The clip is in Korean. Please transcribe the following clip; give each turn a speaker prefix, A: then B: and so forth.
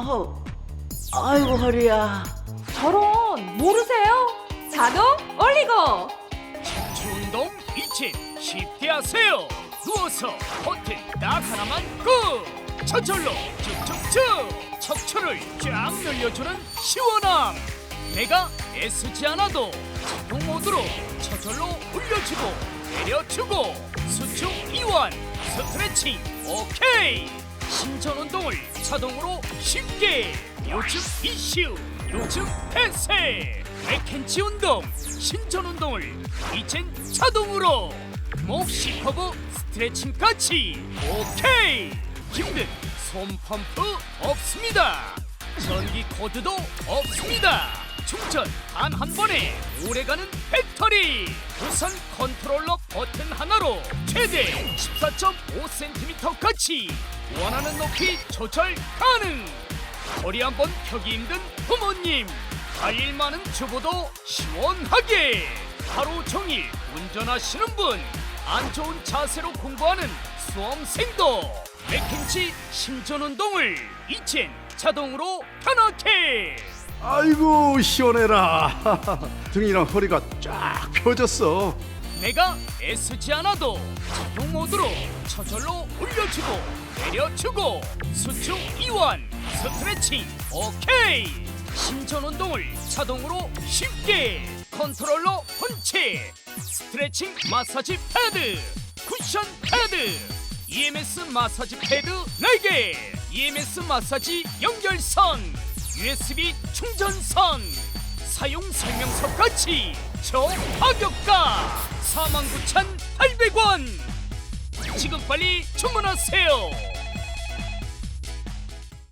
A: 아우, 아이고 허리야.
B: 저런 모르세요? 자동 올리고.
C: 운동 이젠 쉽게 하세요. 누워서 버튼 딱 하나만 꾹. 저절로 쭉쭉쭉. 척추를 쫙 늘려주는 시원함. 내가 애쓰지 않아도 자동 모드로 저절로 올려주고 내려주고 수축 이완 스트레칭 오케이 신전 운동을 자동으로 쉽게. 요즘 이슈 요즘 대세. 맥켄치 운동 신전 운동을 이젠 자동으로. 목 시커브 스트레칭까지. 오케이. 힘든 손 펌프 없습니다. 전기 코드도 없습니다 충전 단 한 번에 오래가는 배터리! 무선 컨트롤러 버튼 하나로 최대 14.5cm까지 원하는 높이 조절 가능! 허리 한 번 펴기 힘든 부모님 할 일 많은 주부도 시원하게! 하루 종일 운전하시는 분 안 좋은 자세로 공부하는 수험생도 맥켄치 심전 운동을 이젠 자동으로 편하게
D: 아이고 시원해라. 등이랑 허리가 쫙 펴졌어.
C: 내가 애쓰지 않아도 자동 모드로 저절로 올려주고 내려주고. 수축 이완 스트레칭 오케이. 신전 운동을 자동으로 쉽게 컨트롤러 본체 스트레칭 마사지 패드 쿠션 패드. EMS 마사지 패드 4개. EMS 마사지 연결선 USB 충전선. 사용 설명서까지 저가격가. 49,800원. 지금 빨리 주문하세요